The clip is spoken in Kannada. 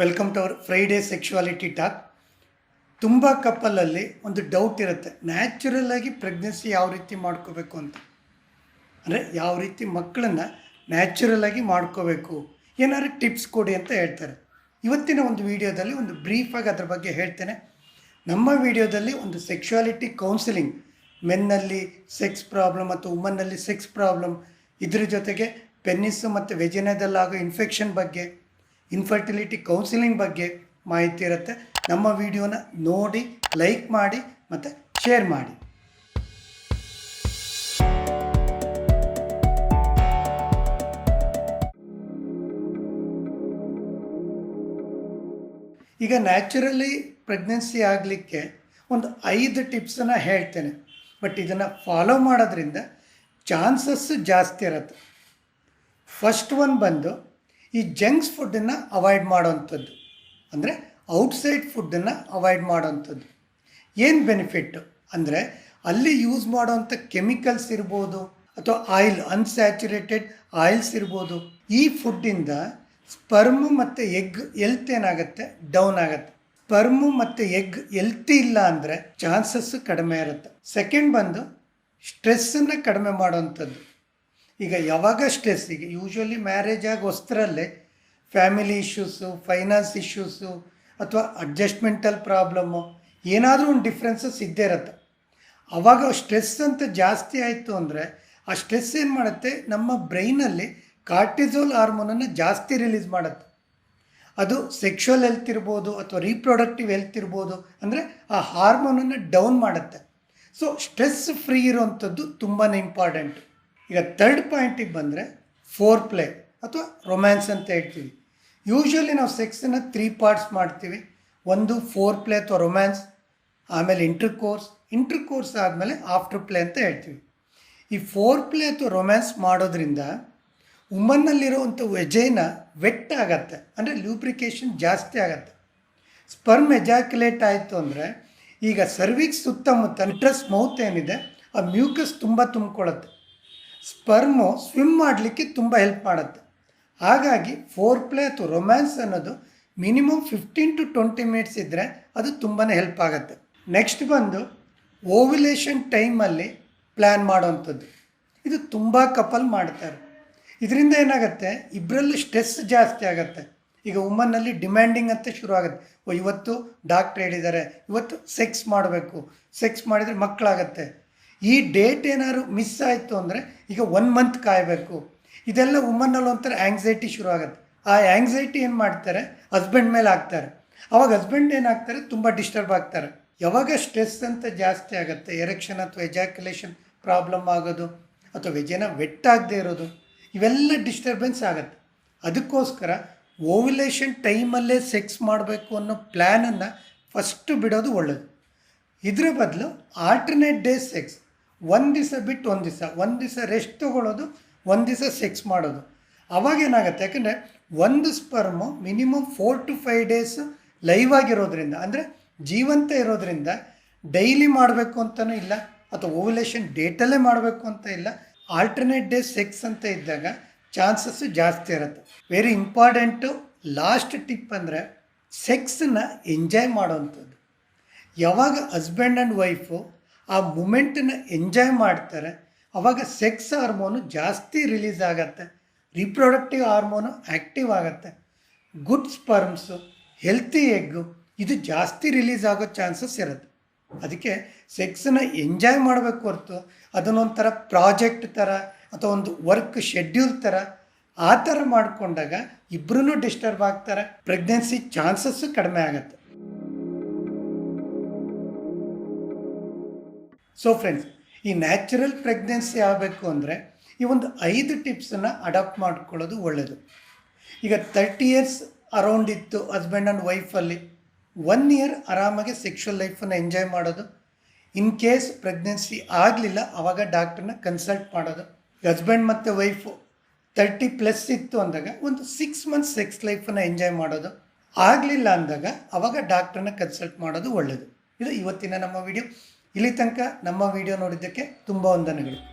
Welcome to our Friday sexuality talk ತುಂಬ ಕಪ್ಪಲಲ್ಲಿ ಒಂದು ಡೌಟ್ ಇರುತ್ತೆ. ನ್ಯಾಚುರಲ್ ಆಗಿ ಪ್ರೆಗ್ನೆನ್ಸಿ ಯಾವ ರೀತಿ ಮಾಡ್ಕೋಬೇಕು ಅಂತ. ಅಂದರೆ ಯಾವ ರೀತಿ ಮಕ್ಕಳನ್ನು ನ್ಯಾಚುರಲ್ ಆಗಿ ಮಾಡ್ಕೋಬೇಕು. ಏನಾದ್ರು ಟಿಪ್ಸ್ ಕೊಡಿ ಅಂತ ಹೇಳ್ತಾರೆ. ಇವತ್ತಿನ ಒಂದು ವಿಡಿಯೋದಲ್ಲಿ ಒಂದು ಬ್ರೀಫಾಗಿ ಅದ್ರ ಬಗ್ಗೆ ಹೇಳ್ತೇನೆ. ನಮ್ಮ ವಿಡಿಯೋದಲ್ಲಿ ಒಂದು ಸೆಕ್ಷುವಾಲಿಟಿ ಕೌನ್ಸಿಲಿಂಗ್ ಮೆನ್ನಲ್ಲಿ ಸೆಕ್ಸ್ ಪ್ರಾಬ್ಲಮ್ ಮತ್ತು ವುಮನ್ನಲ್ಲಿ ಸೆಕ್ಸ್ ಪ್ರಾಬ್ಲಮ್ ಇದ್ರ ಜೊತೆಗೆ ಪೆನ್ನಿಸ್ಸು ಮತ್ತು ವೆಜಿನದಲ್ಲಾಗೋ ಇನ್ಫೆಕ್ಷನ್ ಬಗ್ಗೆ ಇನ್ಫರ್ಟಿಲಿಟಿ ಕೌನ್ಸಿಲಿಂಗ್ ಬಗ್ಗೆ ಮಾಹಿತಿ ಇರುತ್ತೆ. ನಮ್ಮ ವಿಡಿಯೋನ ನೋಡಿ ಲೈಕ್ ಮಾಡಿ, ಮತ್ತು ಶೇರ್ ಮಾಡಿ. ಈಗ ನ್ಯಾಚುರಲಿ ಪ್ರೆಗ್ನೆನ್ಸಿ ಆಗಲಿಕ್ಕೆ ಒಂದು ಐದು ಟಿಪ್ಸನ್ನು ಹೇಳ್ತೇನೆ. ಬಟ್ ಇದನ್ನು ಫಾಲೋ ಮಾಡೋದ್ರಿಂದ ಚಾನ್ಸಸ್ ಜಾಸ್ತಿ ಇರುತ್ತೆ. ಫಸ್ಟ್ ಒನ್ ಬಂದು ಈ ಜಂಕ್ಸ್ ಫುಡ್ಡನ್ನು ಅವಾಯ್ಡ್ ಮಾಡೋವಂಥದ್ದು. ಅಂದರೆ ಔಟ್ಸೈಡ್ ಫುಡ್ಡನ್ನು ಅವಾಯ್ಡ್ ಮಾಡೋವಂಥದ್ದು. ಏನು ಬೆನಿಫಿಟ್ಟು ಅಂದರೆ ಅಲ್ಲಿ ಯೂಸ್ ಮಾಡೋವಂಥ ಕೆಮಿಕಲ್ಸ್ ಇರ್ಬೋದು, ಅಥವಾ ಆಯಿಲ್ ಅನ್ಸ್ಯಾಚುರೇಟೆಡ್ ಆಯಿಲ್ಸ್ ಇರ್ಬೋದು. ಈ ಫುಡ್ಡಿಂದ ಸ್ಪರ್ಮು ಮತ್ತು ಎಗ್ ಎಲ್ತ್ ಏನಾಗುತ್ತೆ? ಡೌನ್ ಆಗುತ್ತೆ. ಸ್ಪರ್ಮು ಮತ್ತು ಎಗ್ ಎಲ್ತಿ ಇಲ್ಲ ಅಂದರೆ ಚಾನ್ಸಸ್ಸು ಕಡಿಮೆ ಇರುತ್ತೆ. ಸೆಕೆಂಡ್ ಬಂದು ಸ್ಟ್ರೆಸ್ಸನ್ನು ಕಡಿಮೆ ಮಾಡೋವಂಥದ್ದು. ಈಗ ಯಾವಾಗ ಸ್ಟ್ರೆಸ್ ಈಗ ಯೂಶ್ವಲಿ ಮ್ಯಾರೇಜ್ ಆಗಿ ಹೊಸ್ತರಲ್ಲೇ ಫ್ಯಾಮಿಲಿ ಇಶ್ಯೂಸು ಫೈನಾನ್ಸ್ ಇಶ್ಯೂಸು ಅಥವಾ ಅಡ್ಜಸ್ಟ್ಮೆಂಟಲ್ ಪ್ರಾಬ್ಲಮ್ಮು ಏನಾದರೂ ಒಂದು ಡಿಫ್ರೆನ್ಸಸ್ ಇದ್ದೇ ಇರುತ್ತೆ. ಆವಾಗ ಸ್ಟ್ರೆಸ್ ಅಂತ ಜಾಸ್ತಿ ಆಯಿತು ಅಂದರೆ ಆ ಸ್ಟ್ರೆಸ್ ಏನು ಮಾಡುತ್ತೆ? ನಮ್ಮ ಬ್ರೈನಲ್ಲಿ ಕಾರ್ಟಿಸೋಲ್ ಹಾರ್ಮೋನನ್ನು ಜಾಸ್ತಿ ರಿಲೀಸ್ ಮಾಡುತ್ತೆ. ಅದು ಸೆಕ್ಷುವಲ್ ಹೆಲ್ತ್ ಇರ್ಬೋದು ಅಥವಾ ರೀಪ್ರೊಡಕ್ಟಿವ್ ಹೆಲ್ತ್ ಇರ್ಬೋದು ಅಂದರೆ ಆ ಹಾರ್ಮೋನನ್ನು ಡೌನ್ ಮಾಡುತ್ತೆ. ಸೊ ಸ್ಟ್ರೆಸ್ ಫ್ರೀ ಇರೋವಂಥದ್ದು ತುಂಬಾ ಇಂಪಾರ್ಟೆಂಟ್ ಈಗ ಥರ್ಡ್ ಪಾಯಿಂಟಿಗೆ ಬಂದರೆ ಫೋರ್ ಪ್ಲೇ ಅಥವಾ ರೊಮ್ಯಾನ್ಸ್ ಅಂತ ಹೇಳ್ತೀವಿ. ಯೂಶ್ವಲಿ ನಾವು ಸೆಕ್ಸನ್ನು ತ್ರೀ ಪಾರ್ಟ್ಸ್ ಮಾಡ್ತೀವಿ. ಒಂದು ಫೋರ್ ಪ್ಲೇ ಅಥವಾ ರೊಮ್ಯಾನ್ಸ್ ಆಮೇಲೆ ಇಂಟರ್ ಕೋರ್ಸ್ ಇಂಟರ್ ಕೋರ್ಸ್ ಆದಮೇಲೆ ಆಫ್ಟರ್ ಪ್ಲೇ ಅಂತ ಹೇಳ್ತೀವಿ. ಈ ಫೋರ್ ಪ್ಲೇ ಅಥವಾ ರೊಮ್ಯಾನ್ಸ್ ಮಾಡೋದ್ರಿಂದ ಉಮನ್ನಲ್ಲಿರುವಂಥ ವೆಜೈನ ವೆಟ್ ಆಗತ್ತೆ. ಅಂದರೆ ಲ್ಯೂಬ್ರಿಕೇಶನ್ ಜಾಸ್ತಿ ಆಗತ್ತೆ. ಸ್ಪರ್ಮ್ ಎಜಾಕ್ಯುಲೇಟ್ ಆಯಿತು ಅಂದರೆ ಈಗ ಸರ್ವಿಕ್ಸ್ ಸುತ್ತಮುತ್ತ ಇಂಟ್ರೆಸ್ ಮೌತ್ ಏನಿದೆ, ಆ ಮ್ಯೂಕಸ್ ತುಂಬ ತುಂಬಿಕೊಳ್ಳುತ್ತೆ ಸ್ಪರ್ಮು ಸ್ವಿಮ್ ಮಾಡಲಿಕ್ಕೆ ತುಂಬ ಹೆಲ್ಪ್ ಮಾಡುತ್ತೆ. ಹಾಗಾಗಿ ಫೋರ್ ಪ್ಲೇ ಅಥವಾ ರೊಮ್ಯಾನ್ಸ್ ಅನ್ನೋದು minimum fifteen to twenty minutes ಇದ್ದರೆ ಅದು ತುಂಬಾ ಹೆಲ್ಪ್ ಆಗುತ್ತೆ. ನೆಕ್ಸ್ಟ್ ಬಂದು ಓವ್ಯುಲೇಷನ್ ಟೈಮಲ್ಲಿ ಪ್ಲ್ಯಾನ್ ಮಾಡೋವಂಥದ್ದು. ಇದು ತುಂಬ ಕಪಲ್ ಮಾಡ್ತಾರೆ ಇದರಿಂದ ಏನಾಗುತ್ತೆ? ಇಬ್ಬರಲ್ಲಿ ಸ್ಟ್ರೆಸ್ ಜಾಸ್ತಿ ಆಗುತ್ತೆ. ಈಗ ವುಮನ್ನಲ್ಲಿ ಡಿಮ್ಯಾಂಡಿಂಗ್ ಅಂತ ಶುರು ಆಗುತ್ತೆ. ಓ, ಇವತ್ತು ಡಾಕ್ಟ್ರ್ ಹೇಳಿದ್ದಾರೆ, ಇವತ್ತು ಸೆಕ್ಸ್ ಮಾಡಬೇಕು. ಸೆಕ್ಸ್ ಮಾಡಿದರೆ ಮಕ್ಕಳಾಗತ್ತೆ. ಈ ಡೇಟ್ ಏನಾದ್ರು ಮಿಸ್ ಆಯಿತು ಅಂದರೆ ಈಗ ಒನ್ ಮಂತ್ ಕಾಯಬೇಕು. ಇದೆಲ್ಲ ವುಮನ್ನಲ್ಲಿ ಒಂಥರ ಆ್ಯಂಗ್ಸೈಟಿ ಶುರು ಆಗುತ್ತೆ. ಆ ಆ್ಯಂಗ್ಸೈಟಿ ಏನು ಮಾಡ್ತಾರೆ? ಹಸ್ಬೆಂಡ್ ಮೇಲೆ ಹಾಕ್ತಾರೆ. ಅವಾಗ ಹಸ್ಬೆಂಡ್ ಏನಾಗ್ತಾರೆ ತುಂಬ ಡಿಸ್ಟರ್ಬ್ ಆಗ್ತಾರೆ. ಯಾವಾಗ ಸ್ಟ್ರೆಸ್ ಅಂತ ಜಾಸ್ತಿ ಆಗುತ್ತೆ? ಎರೆಕ್ಷನ್ ಅಥವಾ ಎಜಾಕ್ಯುಲೇಷನ್ ಪ್ರಾಬ್ಲಮ್ ಆಗೋದು ಅಥವಾ ವೆಜ್ಜೇನ ವೆಟ್ ಆಗದೇ ಇರೋದು, ಇವೆಲ್ಲ ಡಿಸ್ಟರ್ಬೆನ್ಸ್ ಆಗುತ್ತೆ. ಅದಕ್ಕೋಸ್ಕರ ಓವ್ಯುಲೇಷನ್ ಟೈಮಲ್ಲೇ ಸೆಕ್ಸ್ ಮಾಡಬೇಕು ಅನ್ನೋ ಪ್ಲ್ಯಾನನ್ನು ಫಸ್ಟು ಬಿಡೋದು ಒಳ್ಳೆಯದು ಇದರ ಬದಲು ಆಲ್ಟರ್ನೇಟ್ ಡೇ ಸೆಕ್ಸ್ ಒಂದು ದಿವಸ ಬಿಟ್ಟು ಒಂದು ದಿವಸ ಒಂದು ದಿವಸ ರೆಸ್ಟ್ ತೊಗೊಳ್ಳೋದು ಒಂದು ದಿವಸ ಸೆಕ್ಸ್ ಮಾಡೋದು. ಅವಾಗ ಏನಾಗುತ್ತೆ ಯಾಕಂದರೆ ಒಂದು sperm minimum four to five days live ಆಗಿರೋದ್ರಿಂದ, ಅಂದರೆ ಜೀವಂತ ಇರೋದ್ರಿಂದ ಡೈಲಿ ಮಾಡಬೇಕು ಅಂತಲೂ ಇಲ್ಲ, ಅಥವಾ ಓವ್ಯುಲೇಷನ್ ಡೇಟಲ್ಲೇ ಮಾಡಬೇಕು ಅಂತ ಇಲ್ಲ ಆಲ್ಟರ್ನೇಟ್ ಡೇ ಸೆಕ್ಸ್ ಅಂತ ಇದ್ದಾಗ ಚಾನ್ಸಸ್ಸು ಜಾಸ್ತಿ ಇರುತ್ತೆ. ವೆರಿ ಇಂಪಾರ್ಟೆಂಟು ಲಾಸ್ಟ್ ಟಿಪ್ ಅಂದರೆ ಸೆಕ್ಸನ್ನ ಎಂಜಾಯ್ ಮಾಡೋವಂಥದ್ದು ಯಾವಾಗ ಹಸ್ಬೆಂಡ್ ಆ್ಯಂಡ್ ವೈಫು ಆ ಮೂಮೆಂಟನ್ನು ಎಂಜಾಯ್ ಮಾಡ್ತಾರೆ. ಅವಾಗ ಸೆಕ್ಸ್ ಹಾರ್ಮೋನು ಜಾಸ್ತಿ ರಿಲೀಸ್ ಆಗುತ್ತೆ. ರಿಪ್ರೊಡಕ್ಟಿವ್ ಹಾರ್ಮೋನು ಆ್ಯಕ್ಟಿವ್ ಆಗುತ್ತೆ. ಗುಡ್ ಸ್ಪರ್ಮ್ಸು, ಹೆಲ್ತಿ ಎಗ್ಗು, ಇದು ಜಾಸ್ತಿ ರಿಲೀಸ್ ಆಗೋ ಚಾನ್ಸಸ್ ಇರುತ್ತೆ. ಅದಕ್ಕೆ ಸೆಕ್ಸನ್ನ ಎಂಜಾಯ್ ಮಾಡಬೇಕು ಹೊರತು, ಅದನ್ನೊಂಥರ ಪ್ರಾಜೆಕ್ಟ್ ಥರ ಅಥವಾ ಒಂದು ವರ್ಕ್ ಶೆಡ್ಯೂಲ್ ಥರ ಆ ಥರ ಮಾಡಿಕೊಂಡಾಗ ಇಬ್ಬರೂ ಡಿಸ್ಟರ್ಬ್ ಆಗ್ತಾರೆ. ಪ್ರೆಗ್ನೆನ್ಸಿ ಚಾನ್ಸಸ್ಸು ಕಡಿಮೆ ಆಗುತ್ತೆ. ಸೊ ಫ್ರೆಂಡ್ಸ್ ಈ ನ್ಯಾಚುರಲ್ ಪ್ರೆಗ್ನೆನ್ಸಿ ಆಗಬೇಕು ಅಂದರೆ ಈ ಒಂದು ಐದು ಟಿಪ್ಸನ್ನು ಅಡಾಪ್ಟ್ ಮಾಡ್ಕೊಳ್ಳೋದು ಒಳ್ಳೆಯದು ಈಗ ತರ್ಟಿ ಇಯರ್ಸ್ ಅರೌಂಡ್ ಇತ್ತು ಹಸ್ಬೆಂಡ್ ಆ್ಯಂಡ್ ವೈಫಲ್ಲಿ ಒನ್ ಇಯರ್ ಆರಾಮಾಗಿ ಸೆಕ್ಷುವಲ್ ಲೈಫನ್ನು ಎಂಜಾಯ್ ಮಾಡೋದು. ಇನ್ ಕೇಸ್ ಪ್ರೆಗ್ನೆನ್ಸಿ ಆಗಲಿಲ್ಲ ಆವಾಗ ಡಾಕ್ಟ್ರನ್ನ ಕನ್ಸಲ್ಟ್ ಮಾಡೋದು. ಹಸ್ಬೆಂಡ್ ಮತ್ತು ವೈಫು ತರ್ಟಿ ಪ್ಲಸ್ ಇತ್ತು ಅಂದಾಗ ಒಂದು ಸಿಕ್ಸ್ ಮಂತ್ಸ್ ಸೆಕ್ಸ್ ಲೈಫನ್ನು ಎಂಜಾಯ್ ಮಾಡೋದು. ಆಗಲಿಲ್ಲ ಅಂದಾಗ ಆವಾಗ ಡಾಕ್ಟ್ರನ್ನ ಕನ್ಸಲ್ಟ್ ಮಾಡೋದು ಒಳ್ಳೆಯದು ಇದು ಇವತ್ತಿನ ನಮ್ಮ ವಿಡಿಯೋ ಇಲ್ಲಿ ತನಕ ನಮ್ಮ ವಿಡಿಯೋ ನೋಡಿದ್ದಕ್ಕೆ ತುಂಬ ವಂದನೆಗಳು.